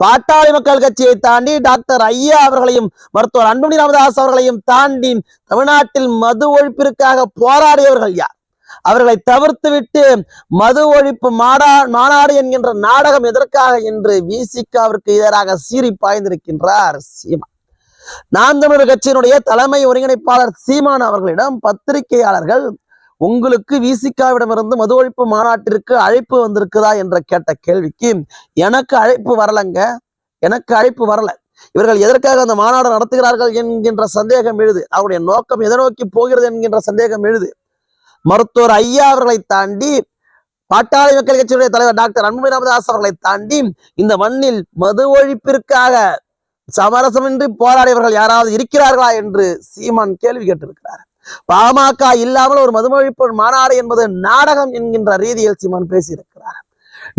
பாட்டாளி மக்கள் கட்சியை தாண்டி டாக்டர் ஐயா அவர்களையும் மருத்துவர் அன்புமணி ராமதாஸ் அவர்களையும் தாண்டி தமிழ்நாட்டில் மது ஒழிப்பிற்காக போராடியவர்கள் யார்? அவர்களை தவிர்த்து விட்டு மது ஒழிப்பு மாடா மாநாடு என்கின்ற நாடகம் எதற்காக என்று விசிகாவிற்கு எதிராக சீறி பாய்ந்திருக்கின்றார் சீமா நாம் தமிழர் கட்சியினுடைய தலைமை ஒருங்கிணைப்பாளர் சீமான் அவர்களிடம் பத்திரிகையாளர்கள் உங்களுக்கு விசிகாவிடமிருந்து மது ஒழிப்பு மாநாட்டிற்கு அழைப்பு வந்திருக்குதா என்ற கேட்ட கேள்விக்கு எனக்கு அழைப்பு வரலங்க. எனக்கு அழைப்பு வரல. இவர்கள் எதற்காக அந்த மாநாடு நடத்துகிறார்கள் என்கின்ற சந்தேகம் எழுது. அவருடைய நோக்கம் எதை நோக்கி போகிறது என்கின்ற சந்தேகம் எழுது. மருத்துவர் ஐயா அவர்களை தாண்டி பாட்டாளி மக்கள் கட்சியுடைய தலைவர் டாக்டர் அன்புமணி ராமதாஸ் அவர்களை தாண்டி இந்த மண்ணில் மது ஒழிப்பிற்காக சமரசமின்றி போராடியவர்கள் யாராவது இருக்கிறார்களா என்று சீமான் கேள்வி கேட்டிருக்கிறார். பாமக இல்லாமல் ஒரு மதுமொழிப்பு மாநாடு என்பது நாடகம் என்கின்ற ரீதியில் சீமான் பேசியிருக்கிறார்.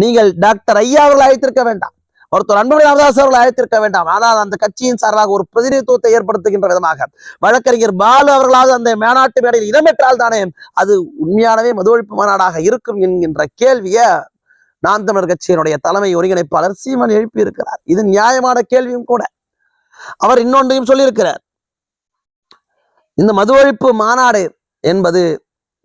நீங்கள் டாக்டர் ஐயா அவர்கள் அழைத்திருக்க வேண்டாம். ஒருத்தர் அன்புமணி ராமதாஸ் அவர்கள் அழைத்திருக்க வேண்டாம். ஆனால் அந்த கட்சியின் சார்பாக ஒரு பிரதிநிதித்துவத்தை ஏற்படுத்துகின்ற விதமாக வழக்கறிஞர் பாலு அவர்களாவது அந்த மேனாட்டு மேடையில் இடம்பெற்றால் தானே அது உண்மையானவே மது ஒழிப்பு மாநாடாக இருக்கும் என்கின்ற கேள்வியை நாம் தமிழர் கட்சியினுடைய தலைமை ஒருங்கிணைப்பாளர் சீமன் எழுப்பியிருக்கிறார். இது நியாயமான கேள்வியும் கூட. அவர் இன்னொன்றையும் சொல்லியிருக்கிறார். இந்த மது ஒழிப்பு மாநாடு என்பது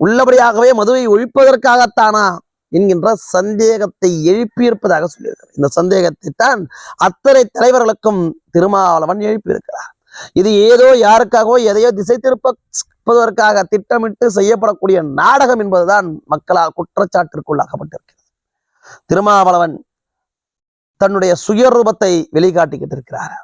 உள்ளபடியாகவே மதுவை ஒழிப்பதற்காகத்தானா என்கின்ற சந்தேகத்தை எழுப்பியிருப்பதாக சொல்லியிருக்கிறார். இந்த சந்தேகத்தை தான் அத்தனை தலைவர்களுக்கும் திருமாவளவன் எழுப்பியிருக்கிறார். இது ஏதோ யாருக்காகவோ எதையோ திசை திருப்பதற்காக திட்டமிட்டு செய்யப்படக்கூடிய நாடகம் என்பதுதான் மக்களால் குற்றச்சாட்டிற்குள்ளாக்கப்பட்டிருக்கிறது திருமாவளவன் தன்னுடைய சுயரூபத்தை வெளிக்காட்டிக்கிட்டு இருக்கிறார்.